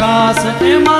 વિકાસ એમાં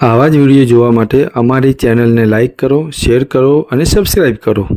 આવા જ વીડિયો જોવા માટે અમારી ચેનલને લાઇક કરો શેર કરો અને સબસ્ક્રાઈબ કરો.